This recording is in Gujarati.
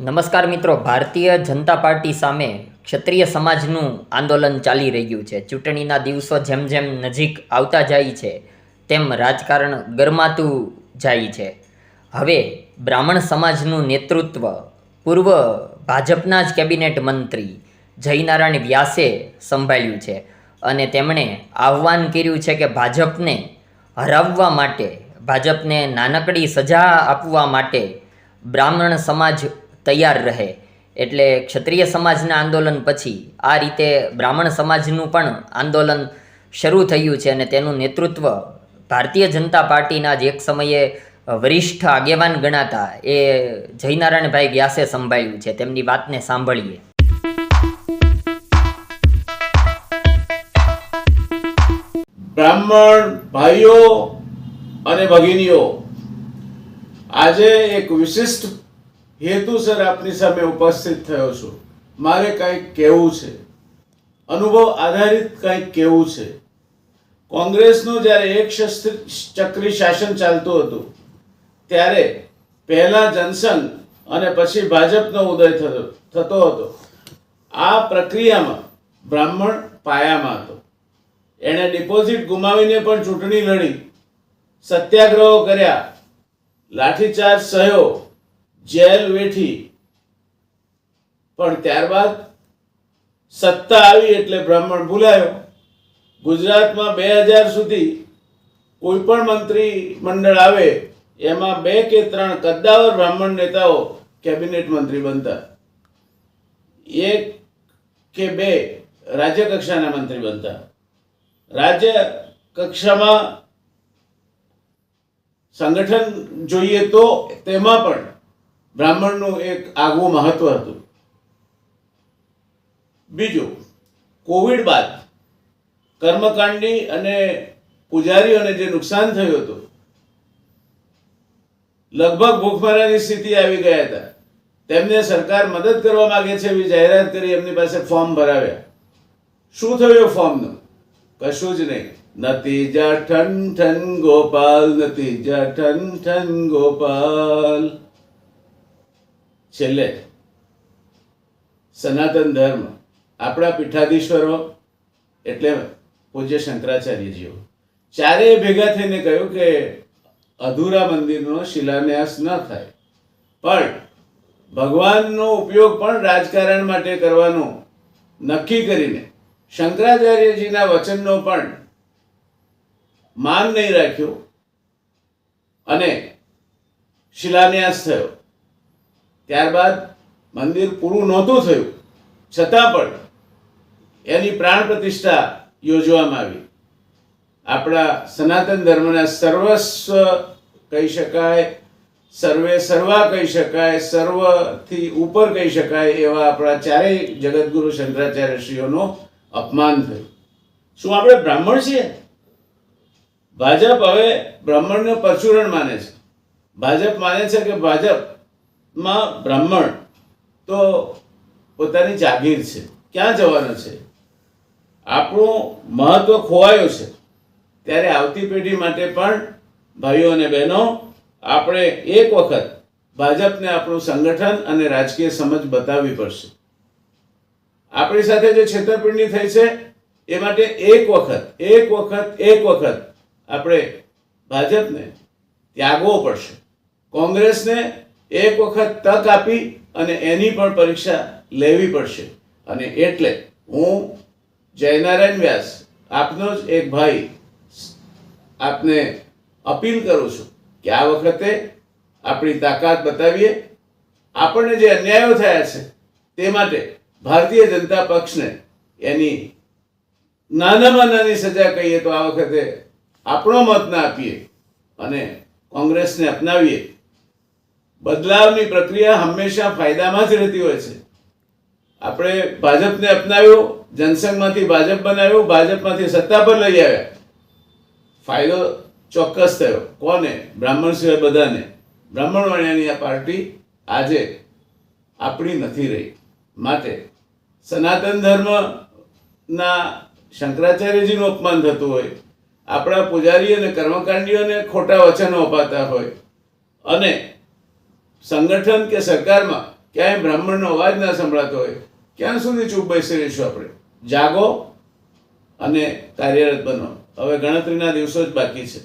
નમસ્કાર મિત્રો, ભારતીય જનતા પાર્ટી સામે ક્ષત્રિય સમાજનું આંદોલન ચાલી રહ્યું છે. ચૂંટણીના દિવસો જેમ જેમ નજીક આવતા જાય છે, તેમ રાજકારણ ગરમાતું જાય છે. હવે બ્રાહ્મણ સમાજનું નેતૃત્વ પૂર્વ ભાજપના જ કેબિનેટ મંત્રી જયનારાયણ વ્યાસે સંભાળ્યું છે અને તેમણે આહ્વાન કર્યું છે કે ભાજપને હરાવવા માટે, ભાજપને નાનકડી સજા આપવા માટે બ્રાહ્મણ સમાજ તૈયાર રહે. એટલે ક્ષત્રિય સમાજના આંદોલન પછી આ રીતે બ્રાહ્મણ સમાજનું પણ આંદોલન શરૂ થયું છે અને તેનું નેતૃત્વ ભારતીય જનતા પાર્ટીના જ એક સમયે વરિષ્ઠ આગેવાન ગણાતા એ જયનારાયણભાઈ વ્યાસે સંભાળ્યું છે. તેમની વાતને સાંભળીએ. બ્રાહ્મણ ભાઈઓ અને ભગિનીઓ, આજે એક વિશિષ્ટ હેતુસર આપની સામે ઉપસ્થિત થયો છું. મારે કંઈક કહેવું છે. અનુભવ આધારિત કંઈક કહેવું છે. કોંગ્રેસનું જ્યારે એક ચક્રી શાસન ચાલતું હતું, ત્યારે પહેલાં જનસંઘ અને પછી ભાજપનો ઉદય થતો થતો હતો. આ પ્રક્રિયામાં બ્રાહ્મણ પાયામાં હતો. એણે ડિપોઝિટ ગુમાવીને પણ ચૂંટણી લડી. સત્યાગ્રહો કર્યા. લાઠીચાર્જ સહ્યો જેલ વેઠી. પણ ત્યારબાદ સત્તા આવી એટલે બ્રાહ્મણ ભૂલાયો. ગુજરાતમાં બે હજાર સુધી કોઈ પણ મંત્રી મંડળ આવે, એમાં બે કે ત્રણ કદ્દાવર બ્રાહ્મણ નેતાઓ કેબિનેટ મંત્રી બનતા. એક કે બે રાજ્ય કક્ષાના મંત્રી બનતા. રાજ્ય કક્ષામાં સંગઠન જોઈએ તો તેમાં પણ બ્રાહ્મણનું એક આગવું મહત્વ હતું. બીજું, કોવિડ બાદ કર્મકાંડી અને પૂજારીઓને જે નુકસાન થયું હતું, લગભગ ભૂખમરાની સ્થિતિ આવી ગયા હતા. તેમને સરકાર મદદ કરવા માગે છે એવી જાહેરાત કરી એમની પાસે ફોર્મ ભરાવ્યા. શું થયું ફોર્મનું? કશું જ નહીં. નતીજા ઠન ઠન ગોપાલ, નતીજા ઠન ઠન ગોપાલ. છેલ્લે, સનાતન ધર્મ, આપણા પીઠાધીશ્વરો એટલે પૂજ્ય શંકરાચાર્યજીઓ. ચારેય ભેગા થઈને કહ્યું કે અધૂરા મંદિરનો શિલાન્યાસ ન થાય. પણ ભગવાનનો ઉપયોગ પણ રાજકારણ માટે કરવાનો નક્કી કરીને શંકરાચાર્યજીના વચનનો પણ માન નહીં રાખ્યું અને શિલાન્યાસ થયો. ત્યારબાદ મંદિર પૂરું નહોતું થયું. છતાં પણ એની પ્રાણ પ્રતિષ્ઠા યોજવામાં આવી. આપણા સનાતન ધર્મના સર્વસ્વ કહી શકાય, સર્વે સર્વા કહી શકાય, સર્વથી ઉપર કહી શકાય એવા આપણા ચારેય જગતગુરુ શંકરાચાર્યશ્રીઓનો અપમાન થયું. શું આપણે બ્રાહ્મણ છીએ? ભાજપ હવે બ્રાહ્મણને પરચુરણ માને છે. ભાજપ માને છે કે ભાજપમાં બ્રાહ્મણ તો પોતાની જાગીર છે. ક્યાં જવાનો છે? આપણું મહત્વ ખોવાયું છે. ત્યારે આવતી પેઢી માટે પણ ભાઈઓ અને બહેનો, આપણે એક વખત ભાજપને આપણું સંગઠન અને રાજકીય સમજ બતાવવી પડશે. આપણી સાથે જે છેતરપિંડી થઈ છે, એ માટે એક વખત એક વખત એક વખત આપણે ભાજપને ત્યાગવો પડશે. કોંગ્રેસને એક વખત તક આપી અને એની પણ પરીક્ષા લેવી પડશે. અને એટલે હું જયનારાયણ વ્યાસ, આપનો જ એક ભાઈ, આપને અપીલ કરું છું કે આ વખતે આપણી તાકાત બતાવીએ. આપણને જે અન્યાયો થયા છે તે માટે ભારતીય જનતા પક્ષને એની નાનામાં નાની સજા કહીએ તો આ વખતે આપણો મત ના આપીએ અને કોંગ્રેસને અપનાવીએ. બદલાવની પ્રક્રિયા હંમેશા ફાયદામાં જ રહેતી હોય છે. આપણે ભાજપને અપનાવ્યો, જનસંઘમાંથી ભાજપ બનાવ્યું, ભાજપમાંથી સત્તા પર લઈ આવ્યા. ફાયદો ચોક્કસ થયો. કોને? બ્રાહ્મણ સિવાય બધાને. બ્રાહ્મણ વણ્યાની આ પાર્ટી આજે આપણી નથી રહી. માટે સનાતન ધર્મના શંકરાચાર્યજીનું અપમાન થતું હોય, આપણા પૂજારી અને કર્મકાંડીઓને ખોટા વચનો અપાતા હોય, અને સંગઠન કે સરકારમાં ક્યાંય બ્રાહ્મણનો અવાજ ના સંભળાતો હોય, ક્યાં સુધી ચૂપ બેસી રહીશું આપણે? જાગો અને કાર્યરત બનો. હવે ગણતરીના દિવસો જ બાકી છે.